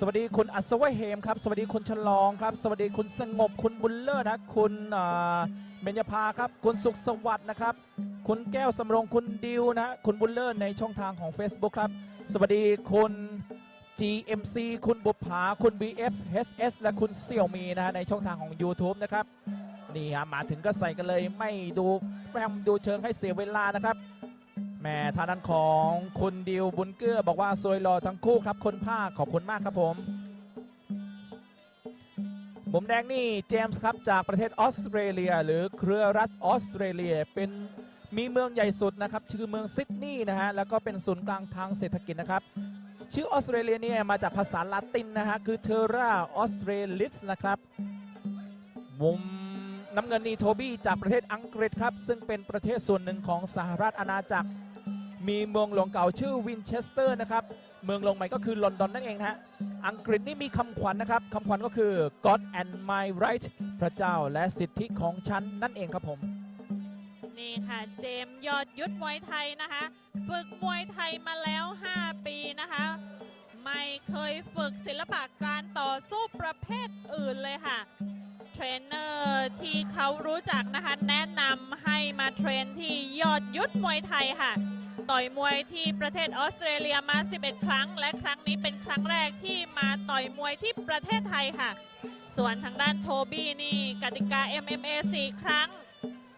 สวัสดีคุณอัศวเหมครับสวัสดีคุณฉลองครับ สวัสดีคุณสงบคุณบุญเลิศนะคุณเบญญาภาครับ คุณสุขสวัสดิ์นะครับ คุณแก้วสำรงคุณดิวนะคุณบุญเลิศในช่องทางของ Facebook ครับ สวัสดีคุณ GMC คุณบุปผาคุณ BF HS และคุณเสี่ยวมีนะในช่องทางของ YouTube นะครับนี่ฮะมาถึงก็ใส่กันเลยไม่ดูไม่ทำดูเชิงให้เสียเวลานะครับ แม่ทางด้านของคุณดิวบุญเกื้อบอกว่าสวยรอทั้งคู่ครับคนภาคขอบคุณมากครับผมมุมแดงนี่เจมส์ครับจากประเทศออสเตรเลีย หรือเครือรัฐออสเตรเลียเป็นมีเมืองใหญ่สุดนะครับชื่อเมืองซิดนีย์นะฮะแล้วก็เป็นศูนย์กลางทางเศรษฐกิจนะครับชื่อออสเตรเลียเนี่ยมาจากภาษาละตินนะฮะคือเทราออสเตรลิสนะครับมุม น้ำเงินนี่โทบี้จากประเทศอังกฤษครับ ซึ่งเป็นประเทศส่วนหนึ่งของสหรัฐอาณาจักร มีเมืองหลวงเก่าชื่อวินเชสเตอร์นะครับ เมืองหลวงใหม่ก็คือลอนดอนนั่นเองนะฮะ อังกฤษนี่มีคำขวัญนะครับคำขวัญก็คือ God and my right พระเจ้าและสิทธิของฉันนั่นเองครับผมนี่ค่ะเจมส์ยอดยุทธมวยไทยนะคะ ฝึกมวยไทยมาแล้ว 5 ปีนะคะ ไม่เคยฝึกศิลปะการต่อสู้ประเภทอื่นเลยค่ะ เทรนเนอร์ที่เขารู้จักนะคะ แนะนำให้มาเทรนที่ยอดยุทธมวยไทยค่ะ ต่อยมวยที่ประเทศออสเตรเลียมา 11 ครั้ง และครั้งนี้เป็นครั้งแรกที่มาต่อยมวยที่ประเทศไทยค่ะ ส่วนทางด้านโทบี้นี่กติกา MMA 4 ครั้ง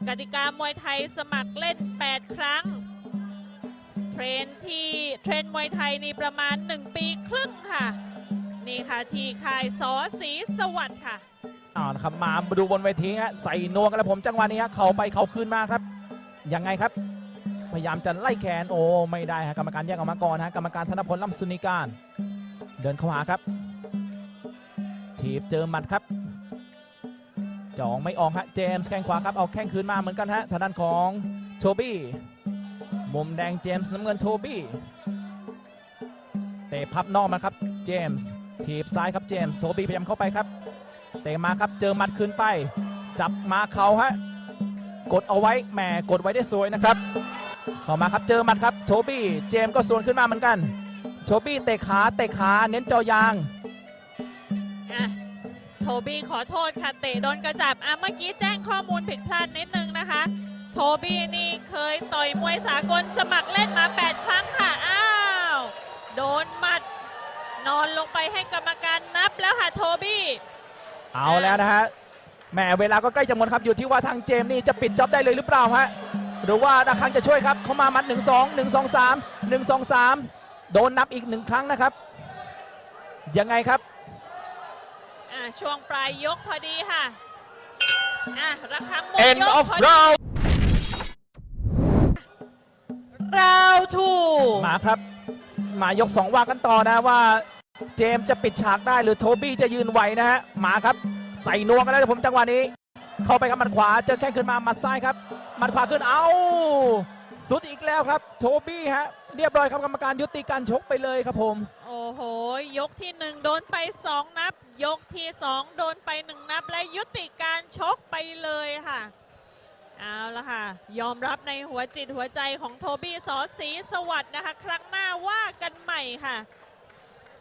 กติกามวยไทยสมัครเล่น 8 ครั้ง เทรนที่เทรนมวยไทยนี่ประมาณ 1 ปีครึ่งค่ะ นี่ค่ะที่ค่ายสอสีสวัสดิ์ค่ะ อ้าวนะครับมาดูบนเวทีฮะใส่นวงกันแล้วผมจังหวะนี้ฮะเข่าไปเข่าคืนมาครับยังไงครับ พยายามจะไล่แขนโอ้ไม่ได้ฮะกรรมการแยกออกมาก่อนฮะกรรมการธนพลล่ำสุนิการ เดินเข้าหาครับทีบเจอหมัดครับจองไม่ออกฮะเจมส์แข้งขวาครับเอาแข้งคืนมาเหมือนกันฮะทางด้านของโทบี้มุมแดงเจมส์น้ำเงินโทบี้เตะพับนอกมาครับเจมส์ทีบซ้ายครับเจมส์โทบี้พยายามเข้าไปครับ เตะมาครับเจอหมัดคืนไป จับมาเขาฮะกดเอาไว้แหมกดไว้ได้สวยนะครับ เข้ามาครับเจอหมัดครับโทบี้เจมก็สวนขึ้นมาเหมือนกันโทบี้เตะขาเตะขาเน้นเจอยางโทบี้ขอโทษค่ะเตะโดนกระจับอะเมื่อกี้แจ้งข้อมูลผิดพลาดนิดนึงนะคะ โทบี้นี่เคยต่อยมวยสากลสมัครเล่นมา 8 ครั้งค่ะอ้าวโดนหมัด นอนลงไปให้กรรมการนับแล้วค่ะโทบี้ เอาแล้วนะฮะแหมเวลาก็ใกล้จะหมดครับอยู่ที่ว่าทางเจมส์นี่จะปิดจ็อบได้เลยหรือเปล่าฮะหรือว่าดาคังจะช่วยครับเขามามัด 1 2 1 2 3 1 2 3 โดนนับอีกหนึ่งครั้งนะครับ ยังไงครับอะช่วงปลายยกพอดีค่ะอะระฆังหมด end ยก of พอดี round ราวทูมาครับ มายก 2 ว่ากันต่อนะว่า เจมส์จะปิดฉากได้หรือโทบี้จะยืนไหวนะฮะมาครับ ใส่นวงกันแล้วผมจังหวะนี้ เข้าไปกับมัดขวาเจอแข้งขึ้นมามัดซ้ายครับมัดขวาขึ้นเอาสุดอีกแล้วครับโทบี้ฮะเรียบร้อยครับกรรมการยุติการชกไปเลยครับผม โอ้โห ยกที่หนึ่งโดนไปสองนับ ยกที่สองโดนไปหนึ่งนับ และยุติการชกไปเลยค่ะ เอาละค่ะ ยอมรับในหัวจิตหัวใจของโทบี้สอสีสวัสด์นะคะ ครั้งหน้าว่ากันใหม่ค่ะ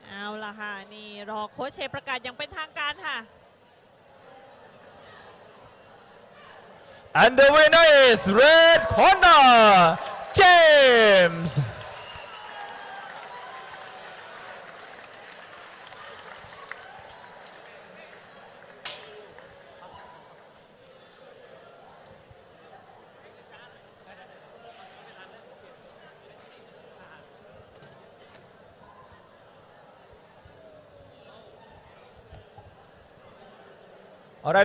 เอาละค่ะ นี่รอโค้ชเชประกาศอย่างเป็นทางการค่ะ and the winner is red corner James